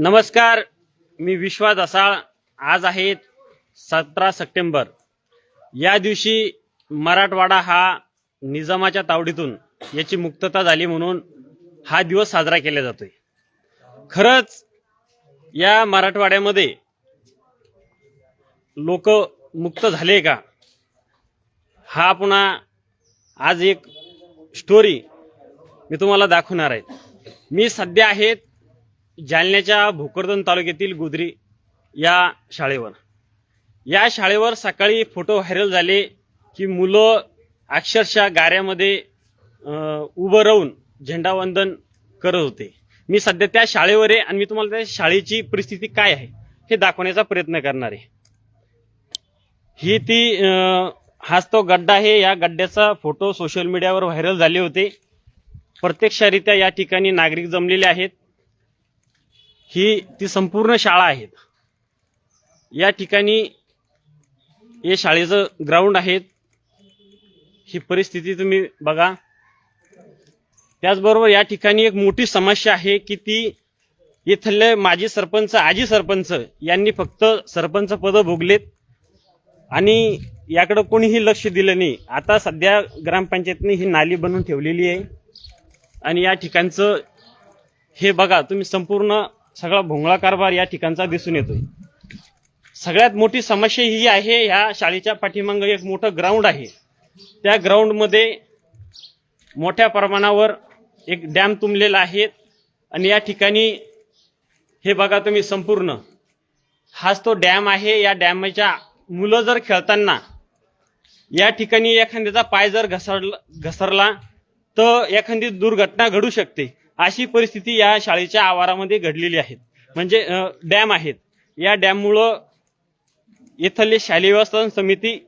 नमस्कार मी विश्वास असाळ आज आहेत सतरा सप्टेंबर. या दिवशी मराठवाडा हा निजामाच्या तावडीतून याची मुक्तता झाली म्हणून हा दिवस साजरा केला जातोय. खरंच या मराठवाड्यामध्ये लोक मुक्त झाले का? हा पुन्हा आज एक स्टोरी मी तुम्हाला दाखवणार आहे. मी सध्या आहेत जालन्याच्या भोकरदन तालुक्यातील गुदरी या शाळेवर. या शाळेवर सकाळी फोटो व्हायरल झाले की मुलं अक्षरशः गाऱ्यामध्ये उभं राहून झेंडावंदन करत होते. मी सध्या त्या शाळेवर आहे आणि मी तुम्हाला त्या शाळेची परिस्थिती काय आहे हे दाखवण्याचा प्रयत्न करणार आहे. ही ती हाच तो गड्डा आहे. या गड्ड्याचा फोटो सोशल मीडियावर व्हायरल झाले होते. प्रत्यक्षरित्या या ठिकाणी नागरिक जमलेले आहेत. ही ती संपूर्ण शाळा आहेत. या ठिकाणी हे शाळेचं ग्राउंड आहेत. ही परिस्थिती तुम्ही बघा. त्याचबरोबर या ठिकाणी एक मोठी समस्या आहे की ती इथले माजी सरपंच आजी सरपंच यांनी फक्त सरपंच पद भोगलेत आणि याकडं कोणीही लक्ष दिलं नाही. आता सध्या ग्रामपंचायतने ही नाली बनवून ठेवलेली आहे. आणि या ठिकाणचं हे बघा तुम्ही संपूर्ण सगळा भोंगळा कारभार या ठिकाणचा दिसून येतोय. सगळ्यात मोठी समस्या ही आहे ह्या शाळेच्या पाठीमागं एक मोठं ग्राउंड आहे. त्या ग्राउंडमध्ये मोठ्या प्रमाणावर एक डॅम तुंबलेला आहे आणि या ठिकाणी हे बघा तुम्ही संपूर्ण. हाच तो डॅम आहे या डॅमच्या मुलं जर खेळताना या ठिकाणी एखाद्याचा पाय जर घसरला घसरला तर एखादी दुर्घटना घडू शकते. अशी परिस्थिती या शाळेच्या आवारामध्ये घडलेली आहे. म्हणजे डॅम आहेत. या डॅममुळं येथले शालेय व्यवस्थापन समिती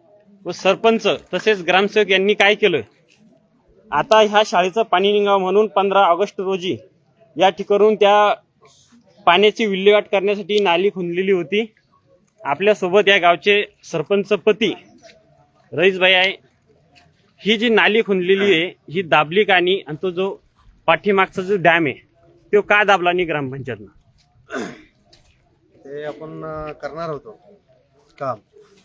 व सरपंच तसेच ग्रामसेवक यांनी काय केलं? आता ह्या शाळेचं पाणी निघावं म्हणून पंधरा ऑगस्ट रोजी या ठिकाणून त्या पाण्याची विल्हेवाट करण्यासाठी नाली खुंदलेली होती. आपल्यासोबत या गावचे सरपंच पती रईसबाई आहे. ही जी नाली खुंदलेली आहे ही दाबली का आणि तो जो पाठीमागचा जो डॅम आहे तो का दाबला नाही ग्रामपंचायतनं? ते आपण करणार होतो. काम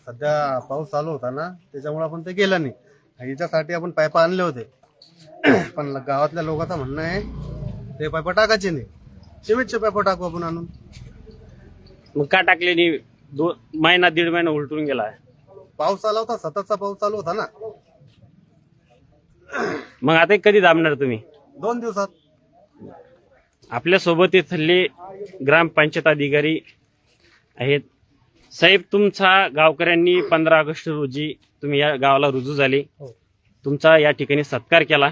सध्या पाऊस चालू होता ना त्याच्यामुळे आपण ते गेलं नाही. आणि याच्यासाठी आपण पायपा आणले होते. पण गावातल्या लोकांचं म्हणणं आहे ते पायपा टाकायचे नाही. सिमेंटचे पायपा टाकू आपण आणून. मग का टाकले नाही? दोन महिना दीड महिना उलटून गेला. पाऊस चालू होता सततचा पाऊस चालू होता ना. मग आता कधी दाबणार तुम्ही? दोन दिवसात. आपल्यासोबत इथले ग्रामपंचायत अधिकारी आहेत. साहेब तुमचा गावकऱ्यांनी पंधरा ऑगस्ट रोजी तुम्ही या गावाला रुजू झाले. हो. तुमचा या ठिकाणी सत्कार केला.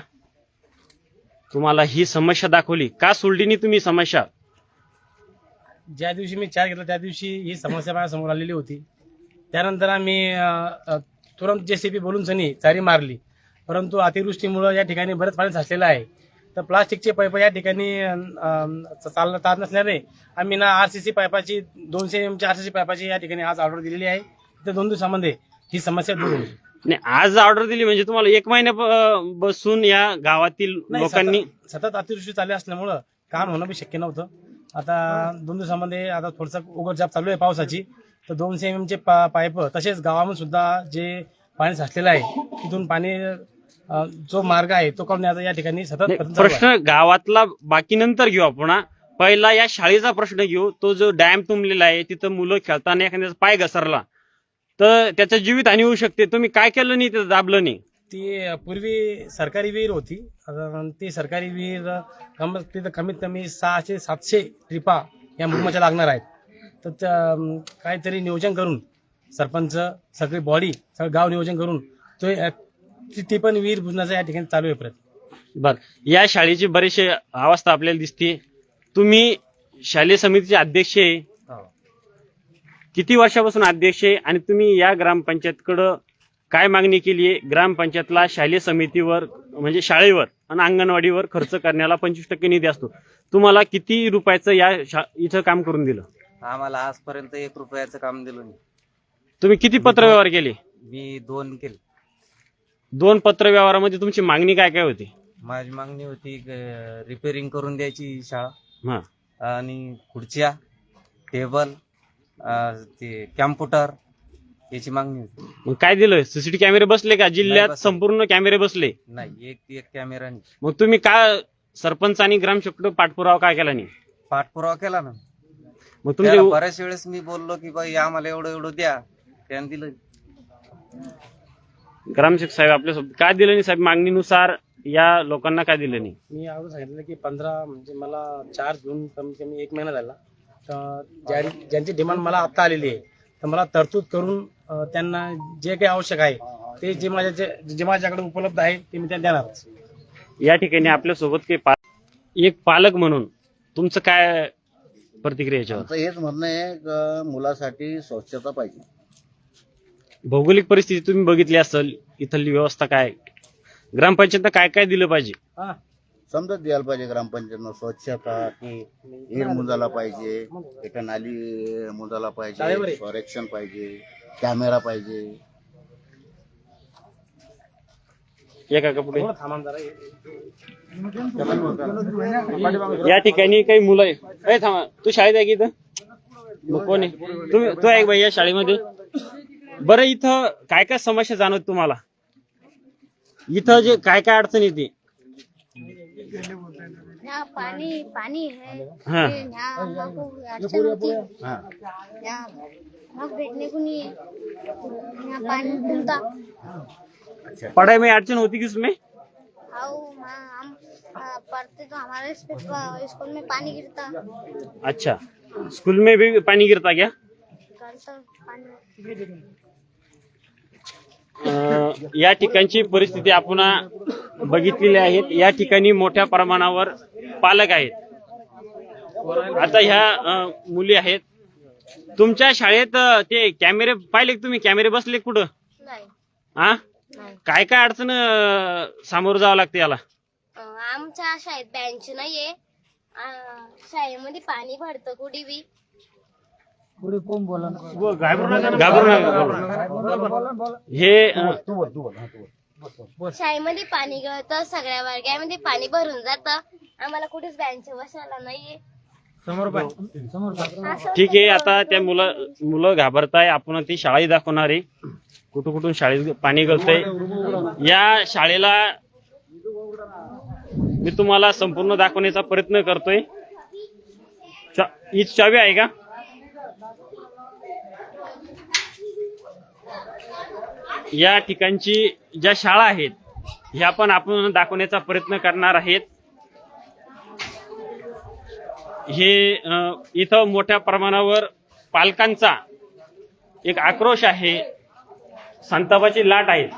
तुम्हाला ही समस्या दाखवली. का सोडली नाही तुम्ही समस्या? ज्या दिवशी मी चार घेतला त्या दिवशी ही समस्या माझ्यासमोर आलेली होती. त्यानंतर आम्ही अ, अ, तुरंत जेसीबी बोलून सनी चारी मारली. परंतु अतिवृष्टीमुळं या ठिकाणी बरंच पाणी साचलेलं आहे. तर प्लास्टिकचे पाईप या ठिकाणी चालणं तार नसल्याने आम्ही ना आर सी सी पाईपाची दोनशे एमची आर सी सी पाईपाची या ठिकाणी आज ऑर्डर दिलेली आहे. तर दोन दिवसामध्ये ही समस्या दूर होईल. नाही आज ऑर्डर दिली म्हणजे तुम्हाला एक महिन्या बसून या गावातील नाही, लोकांनी सतत सतत अतिवृष्टी चालू असल्यामुळं काम होणं बी शक्य नव्हतं. आता दोन दिवसामध्ये आता थोडंसं उघडझाप चालू आहे पावसाची. तर दोनशे एम चे पा पाईप तसेच गावामध्ये सुद्धा जे पाणी साचलेलं आहे तिथून पाणी जो मार्ग आहे तो करण्याचा या ठिकाणी सतत नाही, प्रयत्न चालू आहे. प्रश्न गावातला बाकी नंतर घेऊ आपण हा. पहिला या शाळेचा प्रश्न घेऊ. तो जो डॅम तुंबलेला आहे तिथं मुलं खेळताना एखाद्याचा पाय घसरला तर त्याचं जीवित हानी होऊ शकते. तुम्ही काय केलं नाही तिथं दाबलं नाही? ती पूर्वी सरकारी विहीर होती. ती सरकारी विहीर कम तिथं कमीत कमी सहाशे सातशे ट्रिपा या मुहम्माच्या लागणार आहेत. तर त्या, अं, काहीतरी नियोजन करून सरपंच सगळी बॉडी सगळं गाव नियोजन करून तो अं, ती- ती पण विहीर बुजण्याचा या ठिकाणी चालू आहे प्रयत्न. बर. या शाळेची बरीचशी अवस्था आपल्याला दिसते. तुम्ही शालेय समितीचे अध्यक्ष आहे. किती वर्षापासून अध्यक्ष आहे आणि तुम्ही या ग्रामपंचायतकडं काय मागणी केली आहे? ग्रामपंचायतला शालेय समितीवर म्हणजे शाळेवर आणि अंगणवाडीवर खर्च करण्याला पंचवीस टक्के निधी असतो. तुम्हाला किती रुपयाचं या शा- इथं काम करून दिलं? आम्हाला आजपर्यंत एक रुपयाचं काम दिलं नाही. तुम्ही किती पत्रव्यवहार केले? मी दोन केले. दोन पत्रव्यवहारामध्ये तुमची मागणी काय काय होती? माझी मागणी होती रिपेअरिंग करून द्यायची शाळा हा. आणि खुर्च्या टेबल अं, ते कॅम्प्युटर याची मागणी होती. मग काय दिलं? सीसीटीव्ही कॅमेरे बसले का? जिल्ह्यात बसले. संपूर्ण कॅमेरे बसले? नाही एक एक कॅमेरा नाही. मग तुम्ही का सरपंच आणि ग्रामसेवक पाठपुरावा काय केला नाही? पाठपुरावा केला ना. मग त्याला तुमचे बऱ्याच वेळेस मी बोललो की बाई आम्हाला एवढं एवढं द्या. त्याने दिलं. ग्रामसेवक साहेब आपल्यासोबत. काय दिलं नाही साहेब मागणीनुसार? या लोकांना काय दिलं नाही? मी अगोदर सांगितलं की पंधरा म्हणजे मला चार्ज घेऊन कमीत कमी एक महिना झाला. तर ज्या- ज्यांची डिमांड मला आता आलेली आहे तर मला तरतूद करून अं, त्यांना जे काही आवश्यक आहे ते जे माझ्या जे जे माझ्याकडे उपलब्ध आहे ते मी त्यांना देणारच या ठिकाणी आपल्यासोबत काही पा- एक पालक म्हणून तुमचं काय प्रतिक्रिया याच्यावर? आमचं हेच म्हणणं आहे का मुलासाठी स्वच्छता पाहिजे. भौगोलिक परिस्थिती तुम्ही बघितली असेल इथली व्यवस्था काय? ग्रामपंचायत काय काय दिलं पाहिजे? हा. समजा द्यायला पाहिजे ग्रामपंचायतनं. स्वच्छता की मुजाला पाहिजे एका नाली मुजाला. पाहिजे संरक्षण पाहिजे कॅमेरा पाहिजे. एका कपडे. या. ठिकाणी काही मुलं आहे थांबा. तू शाळेत आहे की इथं? मग कोण आहे? तुम्ही तू आहे भाई या शाळेमध्ये? बरं इथं काय काय समस्या जाणवत तुम्हाला? इथं जे काय काय अडचण येते? यहाँ पानी पानी है हाँ। फिर यहाँ हमको अड़चन होती. है. हा यहाँ हम बैठने को नहीं है यहाँ पानी खुलता पढ़ाई में अड़चन होती कि उसमें आओ वहाँ हम आ, पढ़ते तो हमारे स्कूल स्कूल में पानी गिरता. अच्छा. स्कूल में भी पानी गिरता क्या? पानी या ठिकाणची परिस्थिती आपण बघितलेली आहेत या ठिकाणी मोठ्या प्रमाणावर पालक आहेत. आता ह्या मुली आहेत. तुमच्या शाळेत ते कॅमेरे पाहिले तुम्ही? कॅमेरे बसले कुठं? हा? काय काय अडचण सामोरं जावं लागते याला? आमच्या शाळेत बेंच नाहीये. शाळेमध्ये पाणी भरतं कुठे बी. घाबरू नका बोला. हे अं, शाळेमध्ये पाणी गळतं सगळ्या वर्गामध्ये पाणी भरून जातं. आम्हाला कुठेच बेंच बसायला नाहीये. असं ठीक आहे आता त्या मुलं मुलं घाबरताय. आपण ती शाळाही दाखवणार. आहे कुठं कुठून शाळेत पाणी गळतंय. या शाळेला मी तुम्हाला संपूर्ण दाखवण्याचा प्रयत्न करतोय. चा- ही चावी आहे का? या ठिकाणची ज्या शाळा आहेत ह्या पण आपण दाखवण्याचा प्रयत्न करणार आहेत. हे इथं मोठ्या प्रमाणावर पालकांचा एक आक्रोश आहे. संतापाची लाट आहे.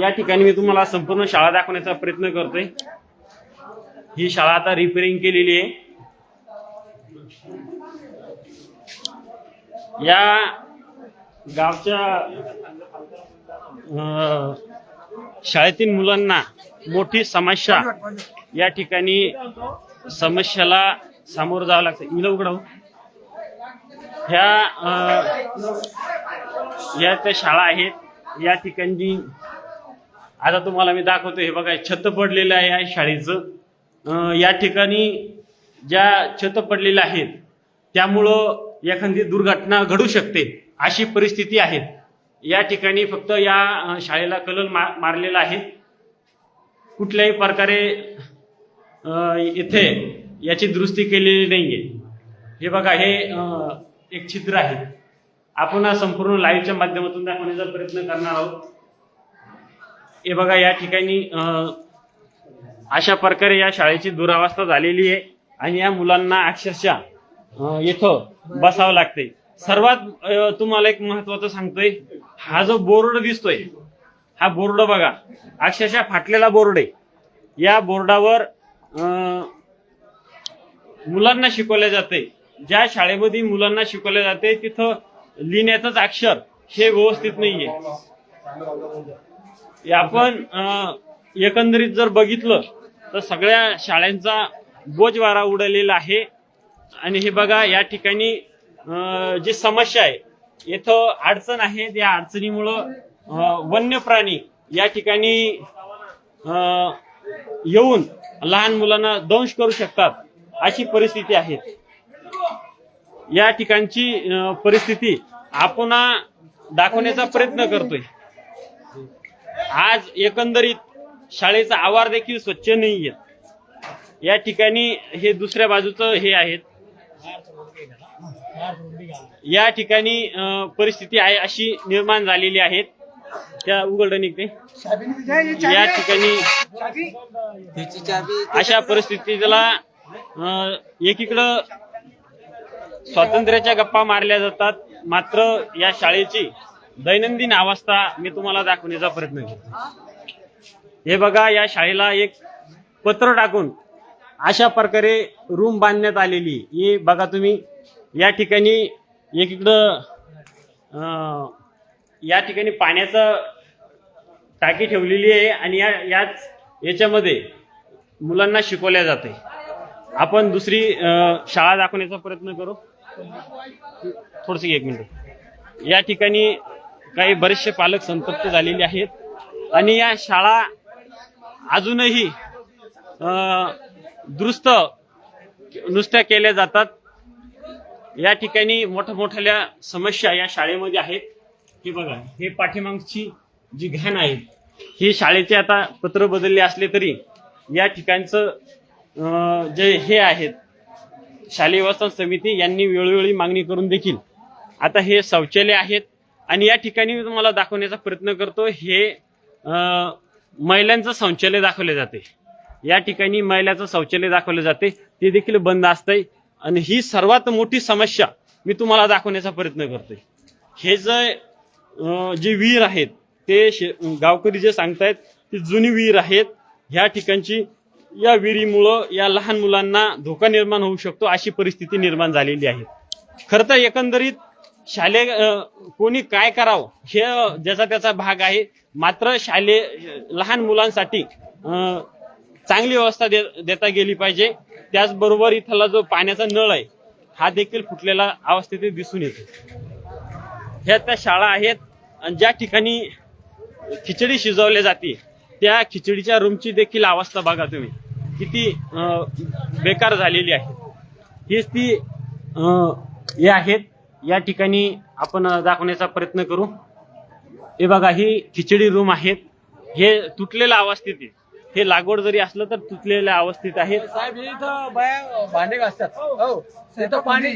या ठिकाणी मी तुम्हाला संपूर्ण शाळा दाखवण्याचा प्रयत्न करतोय. ही शाळा आता रिपेरिंग केलेली आहे. या गावच्या शाळेतील मुलांना मोठी समस्या या ठिकाणी समस्याला सामोरं जावं लागतं. इला उघडाव हो. ह्या या त्या शाळा आहेत. या ठिकाणी आता तुम्हाला मी दाखवतो हे बघा छत पडलेलं आहे या शाळेचं. या ठिकाणी ज्या छत पडलेल्या आहेत त्यामुळं एखादी दुर्घटना घडू शकते. अशी परिस्थिती आहे या ठिकाणी फक्त या शाळेला कलर मा मारलेला आहे. कुठल्याही प्रकारे इथे याची दुरुस्ती केलेली नाही आहे हे बघा हे एक छिद्र आहे. आपण हा संपूर्ण लाईव्हच्या माध्यमातून दाखवण्याचा प्रयत्न करणार आहोत. हे बघा या ठिकाणी अशा प्रकारे या शाळेची दुरावस्था झालेली आहे आणि या मुलांना अक्षरशः इथं बसावं लागते सर्वात तुम्हाला एक महत्वाचं सांगतोय हा जो बोर्ड दिसतोय हा बोर्ड बघा अक्षरशः फाटलेला बोर्ड आहे. या बोर्डावर मुलांना शिकवले जाते ज्या शाळेमध्ये मुलांना शिकवले जाते तिथं लिहिण्याचंच अक्षर हे व्यवस्थित नाहीये. आपण एकंदरीत जर बघितलं तर सगळ्या शाळांचा बोजवारा उडलेला आहे. आणि हे बघा या ठिकाणी जी समस्या आहे येथं अडचण आहे त्या अडचणीमुळं वन्य प्राणी या ठिकाणी येऊन लहान मुलांना दंश करू शकतात अशी परिस्थिती आहे. या ठिकाणची परिस्थिती आपण दाखवण्याचा प्रयत्न करतोय. आज एकंदरीत शाळेचा आवार देखील स्वच्छ नाहीये. या ठिकाणी हे दुसऱ्या बाजूचं हे आहेत. या ठिकाणी परिस्थिती आहे अशी निर्माण झालेली आहे. त्या उघड निघते. या ठिकाणी अशा परिस्थितीला एकीकडं स्वातंत्र्याच्या गप्पा मारल्या जातात. मात्र या शाळेची दैनंदिन अवस्था मी तुम्हाला दाखवण्याचा प्रयत्न करतो. हे बघा या शाळेला एक पत्र टाकून अशा प्रकारे रूम बांधण्यात आलेली हे बघा तुम्ही. या ठिकाणी एकीकडं या ठिकाणी पाण्याचं टाकी ठेवलेली आहे आणि या याच याच्यामध्ये मुलांना शिकवल्या जाते. आपण दुसरी शाळा दाखवण्याचा प्रयत्न करू. थोडस एक मिनिट. या ठिकाणी काही बरेचसे पालक संतप्त झालेले आहेत. आणि या शाळा अजूनही दुरुस्त नुसत्या केल्या जातात. या ठिकाणी मोठ्या मोठ्या समस्या या शाळेमध्ये आहेत. हे बघा हे पाठीमागची जी घाण आहे ही शाळेचे आता पत्र बदलले असले तरी या ठिकाणचं जे हे आहेत शालेय व्यवस्थापन समिती यांनी वेळोवेळी मागणी करून देखील आता हे शौचालय आहेत. आणि या ठिकाणी मी तुम्हाला दाखवण्याचा प्रयत्न करतो हे महिलांचं शौचालय दाखवले जाते. या ठिकाणी महिलाचं शौचालय दाखवले जाते. ते देखील बंद असतंय. आणि ही सर्वात मोठी समस्या मी तुम्हाला दाखवण्याचा प्रयत्न करतोय. हे जे जे विहीर आहेत ते शे- गावकरी जे सांगतायत ती जुनी विहीर आहेत. ह्या ठिकाणची या विहिरीमुळं या लहान मुलांना धोका निर्माण होऊ शकतो अशी परिस्थिती निर्माण झालेली आहे. खरं तर एकंदरीत शालेय कोणी काय करावं हे ज्याचा त्याचा भाग आहे. मात्र शालेय लहान मुलांसाठी चांगली व्यवस्था दे- देता गेली पाहिजे. त्याचबरोबर इथला जो पाण्याचा नळ आहे हा देखील फुटलेला अवस्थेत दिसून येतो. ह्या त्या शाळा आहेत आणि ज्या ठिकाणी खिचडी शिजवल्या जाते त्या खिचडीच्या रूमची देखील अवस्था बघा तुम्ही. किती बेकार झालेली आहे. हीच ती हे आहेत. या ठिकाणी आपण दाखवण्याचा प्रयत्न करू. हे बघा ही खिचडी रूम आहेत. हे तुटलेल्या अवस्थेत आहे. हे लागवड जरी असलं तर तुटलेल्या अवस्थेत आहेत साहेब हे इथं बाया भांडे घासतात. हो इथं पाणी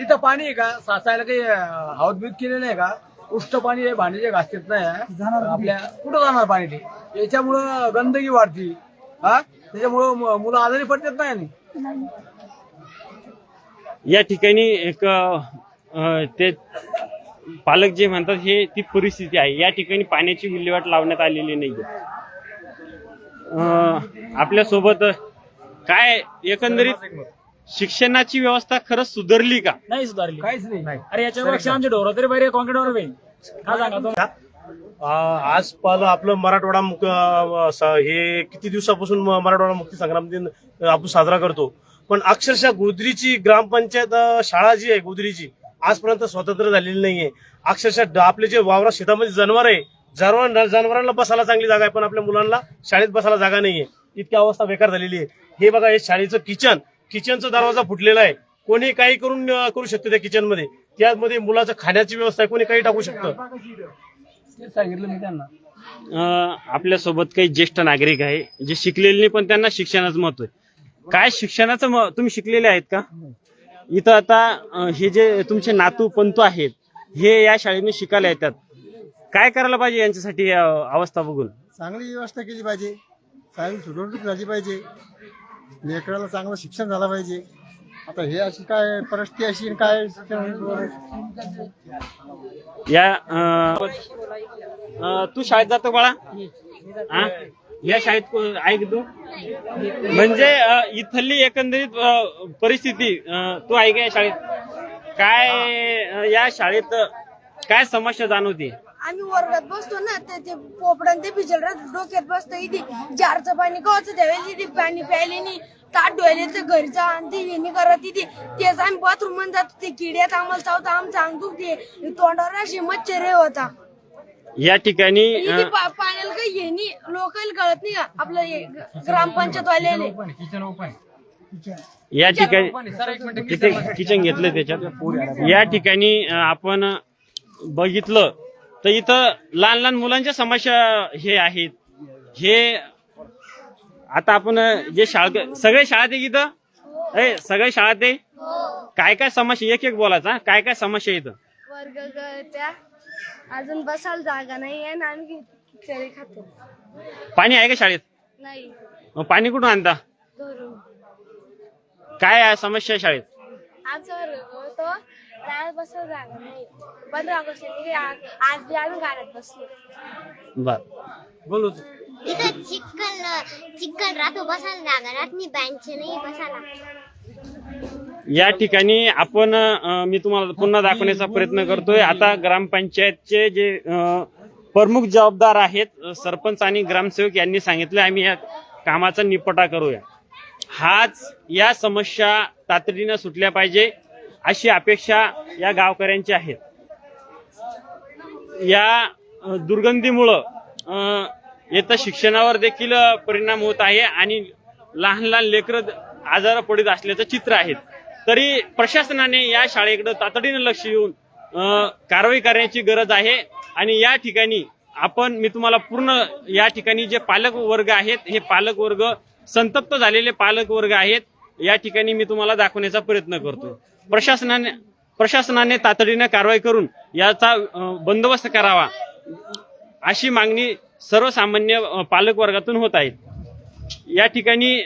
इथं पाणी आहे का? साचायला काही हाऊस बीत केलेलं आहे का? उष्ट पाणी आहे भांडे जे घासतात नाही आपल्या कुठं जाणार पाणी ते? याच्यामुळं गंदगी वाढती. हा? त्याच्यामुळं मु- मुलं आजारी पडतात नाही आणि या ठिकाणी एक अं, ते पालक जे म्हणतात हे ती परिस्थिती आहे. या ठिकाणी पाण्याची विल्हेवाट लावण्यात आलेली नाही आपल्यासोबत काय एकंदरीत शिक्षणाची व्यवस्था खरंच सुधारली का? नाही सुधारली. काहीच नाही. अरे याच्यापेक्षा आमचे ढोरं तरी बरे कॉन्क्रीटवर होईल सांगा तुम्ही? आज पाहिलं आपलं मराठवाडा मुक हे किती दिवसापासून मराठवाडा मुक्ती संग्राम दिन आपण साजरा करतो. पण अक्षरशः गोदरीची ग्रामपंचायत शाळा जी आहे गोदरीची आजपर्यंत स्वतंत्र झालेली नाहीये. अक्षरशः आपले जे वावरा शेतामध्ये जनावर आहे जनावर जनावरांना बसायला चांगली जागा आहे पण आपल्या मुलांना शाळेत बसायला जागा नाहीये. इतकी अवस्था बेकार झालेली आहे. हे बघा हे शाळेचं किचन किचनचा दरवाजा फुटलेला आहे. कोणी काही करून करू शकतो त्या किचनमध्ये. त्यामध्ये मुलाचं खाण्याची व्यवस्था आहे. कोणी काही टाकू शकतं. सांगितलं मी त्यांना. आपल्यासोबत काही ज्येष्ठ नागरिक आहे जे शिकलेले नाही पण त्यांना शिक्षणाचं महत्त्व आहे. काय शिक्षणाचं म- तुम्ही शिकलेले आहेत का? इथं आता हे जे तुमचे नातू पंतू आहेत हे या शाळेने शिकायला येतात. काय करायला पाहिजे यांच्यासाठी अं, अवस्था बघून? चांगली व्यवस्था केली पाहिजे. चांगली सुटवणूक झाली पाहिजे. लेकराला चांगलं शिक्षण झालं पाहिजे. आता हे अशी काय परिस्थिती अशी आणि काय शिक्षण या अं, अं, तू शाळेत जातो बाळा? हा? या शाळेत को- आहे का तू? म्हणजे अं, इथली एकंदरीत अं, परिस्थिती अं, तू आहे का या शाळेत? काय अं, या शाळेत काय समस्या जाणवते? आम्ही वर्गात बसतो ना तर ते पोपडान ते भिजल राहत डोक्यात बसतो इथे. जारचं पाणी कवाचं द्यावेल तिथे पाणी प्यायले नाही. ताट धुवायले तर घरचा आणि ते हे नाही करत तिथे तेच आम्ही बाथरूममध्ये जातो. ते किड्यात आम्हाला चावतं आमचं अंग दुखते तोंडावर अशी मच्छर होता. या ठिकाणी इथे अं, पा- पाण्याला काही हे नाही. लोकल कळत नाही का? आपलं हे ग- ग्रामपंचायत या ठिकाणी किचन घेतलं त्याच्यात. या ठिकाणी अं, आपण बघितलं तर इथं लहान लहान मुलांच्या समस्या हे आहेत. हे आता आपण जे शाळा सगळे शाळेत आहे इथं? ए सगळे शाळेत आहे काय काय समस्या? एक एक बोलायचा? काय काय समस्या इथं? वर्ग गळत्या. अजून बसायला जागा नाही आहे ना आम्ही खिचडी खातो. पाणी आहे का शाळेत? नाही. मग पाणी कुठून आणता? धरून काय आहे समस्या शाळेत? आमचा वर्ग होतो आज बसायला जागा नाही. पंधरा ऑगस्ट आज बी आम्ही गाड्यात बसलो. बर. इथं चिखल राहतो बसायला जागा राहत नाही बँच नाही बसायला. या ठिकाणी आपण अं, मी तुम्हाला पुन्हा दाखवण्याचा प्रयत्न करतोय. आता ग्रामपंचायतचे जे अं, प्रमुख जबाबदार आहेत अं, सरपंच आणि ग्रामसेवक यांनी सांगितलं आम्ही या कामाचा निपटा करूया. हाच या समस्या तातडीनं सुटल्या पाहिजे. अशी अपेक्षा या गावकऱ्यांची आहेत या दुर्गंधीमुळं अं, शिक्षणावर देखील परिणाम होत आहे आणि लहान लहान लेकरं आजार पडत असल्याचं चित्र आहे. तरी प्रशासनाने या शाळेकडे तातडीनं लक्ष येऊन कारवाई करण्याची गरज आहे आणि या ठिकाणी आपण मी तुम्हाला पूर्ण या ठिकाणी जे पालक वर्ग आहेत हे पालक वर्ग संतप्त झालेले पालक वर्ग आहेत या ठिकाणी मी तुम्हाला दाखवण्याचा प्रयत्न करतो. प्रशासनाने प्रशासनाने तातडीने कारवाई करून याचा बंदोबस्त करावा अशी मागणी सर्वसामान्य पालक वर्गातून होत आहे. या ठिकाणी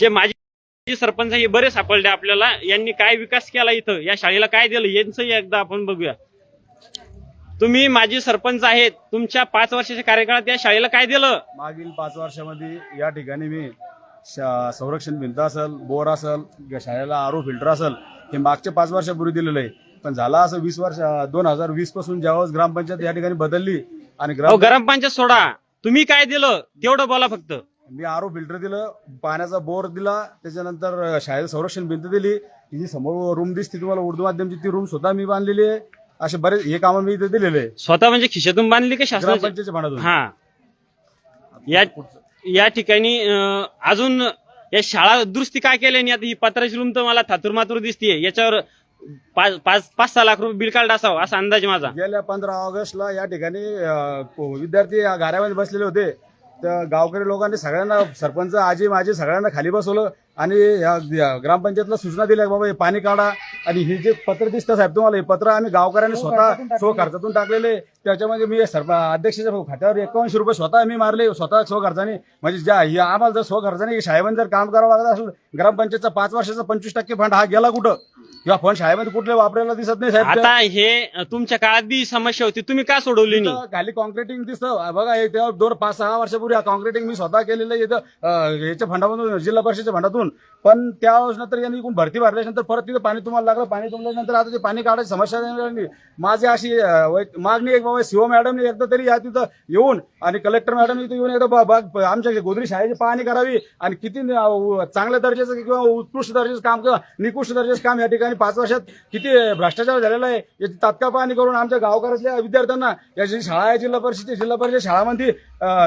जे माजी सरपंच हे बरे सापडले आपल्याला यांनी काय विकास केला इथं? या शाळेला काय दिलं? यांचंही एकदा आपण बघूया. तुम्ही माजी सरपंच आहेत तुमच्या पाच वर्षाच्या कार्यकाळात या शाळेला काय दिलं? मागील पाच वर्षामध्ये या ठिकाणी मी शा- संरक्षण भिंत असेल बोर असेल शाळेला आरो फिल्टर असेल हे मागच्या पाच वर्षापूर्वी दिलेलं आहे. पण झाला असं वीस वर्ष दोन हजार वीसपासून ज्यावेळेस ग्रामपंचायत या ठिकाणी बदलली आणि अहो ग्राम गरम पाण्यात सोडा. तुम्ही काय दिलं? तेवढं बोला फक्त. मी आरो फिल्टर दिलं पाण्याचा बोर दिला त्याच्यानंतर शाळेला संरक्षण भिंत दिली. ही जी समोर रूम दिसते तुम्हाला उर्दू माध्यमची ती रूम स्वतः मी बांधलेली आहे. असे बरेच हे कामं मी इथे दिलेले आहे. स्वतः म्हणजे खिशातून बांधली का शासनाच्या ग्रामपंचायतच्या भांडातून. हा. या या ठिकाणी अं, अजून या शाळा दुरुस्ती काय केल्याने आता ही पत्राची रूम तर मला थातूर मातूर दिसतीये. याच्यावर पाच पाच पाच सहा लाख रुपये बिल काढलं असावं असा अंदाज माझा. गेल्या पंधरा ऑगस्टला या ठिकाणी विद्यार्थी घरामध्ये गाऱ्यामध्ये बसलेले होते. तर गावकरी लोकांनी सगळ्यांना सरपंच आजी माझी सगळ्यांना खाली बसवलं आणि या ग्रामपंचायतला सूचना दिल्या बाबा हे पाणी काढा. आणि हे जे पत्र दिसतं साहेब तुम्हाला हे पत्र आम्ही गावकऱ्यांनी स्वतः स्व खर्चातून टाकलेले. त्याच्यामध्ये मी सरप अध्यक्षाच्या खात्यावर एकावन्नशे रुपये स्वतः मी मारले स्वतः स्व खर्चाने म्हणजे ज्या या आम्हाला जर स्व खर्चाने शाळेमध्ये जर काम करावं लागत असेल ग्रामपंचायतचा पाच वर्षाचा पंचवीस टक्के फंड हा गेला कुठं? किंवा फंड शाळेमध्ये कुठले वापरायला दिसत नाही साहेब आता हे तुमच्या काळात बी समस्या होती. तुम्ही का सोडवली नाही? तिथं खाली कॉन्क्रिटिंग दिसतं. बघा हे तेव्हा दोन पाच सहा वर्षापूर्वी कॉन्क्रिटिंग मी स्वतः केलेलं आहे इथं. अं, याच्या फंडामधून जिल्हा परिषदेच्या फंडातून. पण त्या नंतर यांनी इकडून भरती भरल्यानंतर परत तिथं पाणी तुम्हाला लागलं पाणी तुंबल्यानंतर आता ते पाणी काढायची समस्या नाही राहिली. माझी अशी अं, वै- मागणी एक बाबा शिव मॅडमने एकदा तरी या तिथं येऊन आणि कलेक्टर मॅडम इथं येऊन एकदा बा- आमच्या गोदरी शाळेची पाहणी करावी आणि किती न- अं, चांगल्या दर्जाचं किंवा उत्कृष्ट दर्जाचं काम किंवा निकृष्ट दर्जाचं काम या ठिकाणी पाच वर्षात किती भ्रष्टाचार झालेला आहे याची तात्काळ पाहणी करून आमच्या गावकऱ्यातल्या विद्यार्थ्यांना या जी शाळा आहे जिल्हा परिषद जिल्हा परिषद शाळामध्ये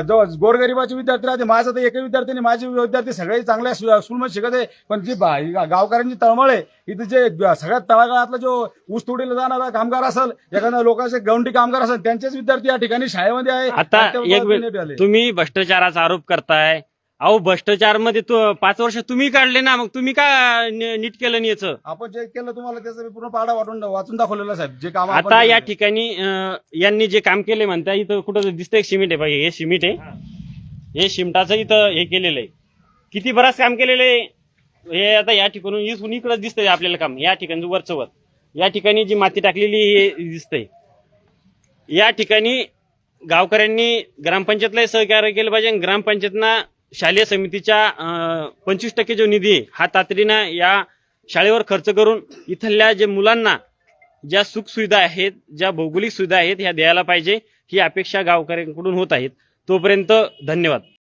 जो गोरगरिबाचे विद्यार्थी राहते माझा तर एकही विद्यार्थी नाही माझे विद्यार्थी सगळे चांगल्या स्कू- स्कूलमध्ये शिकत आहे पण जी गावकऱ्यांची तळमळ आहे इथे जे सगळ्यात तळागाळातला जो ऊस तोडीला जाणारा कामगार असेल एखादा लोकांचे गवंडी कामगार असेल त्यांचेच विद्यार्थी या ठिकाणी शाळेमध्ये आहे आणि तुम्ही भ्रष्टाचाराचा आरोप करताय अहो भ्रष्टाचारमध्ये तू पाच वर्ष तुम्ही काढले ना मग तुम्ही का न- नीट केलं नाही याचं? आपण जे केलं तुम्हाला त्याचा मी पूर्ण पाडा वाटून वाचून दाखवलेला साहेब. जे काम आता या ठिकाणी अं, यांनी जे काम केले म्हणता इथं कुठं दिसतंय सिमेंट आहे बघा हे सिमेंट आहे. हे शिमटाचं इथं हे केलेलं आहे. किती बराच काम केलेलं आहे? हे आता या ठिकाणून इथून इकडं दिसतंय आपल्याला काम या ठिकाणी वरचं वर. या ठिकाणी जी माती टाकलेली हे दिसतंय. या ठिकाणी गावकऱ्यांनी ग्रामपंचायतलाही सहकार्य केलं पाहिजे आणि ग्रामपंचायतना शालेय समितीच्या पंचवीस टक्के जो निधी हा तातडीनं या शाळेवर खर्च करून इथल्या जे मुलांना ज्या सुखसुविधा आहेत ज्या भौगोलिक सुविधा आहेत ह्या द्यायला पाहिजे ही अपेक्षा गावकऱ्यांकडून होत आहेत. तोपर्यंत धन्यवाद.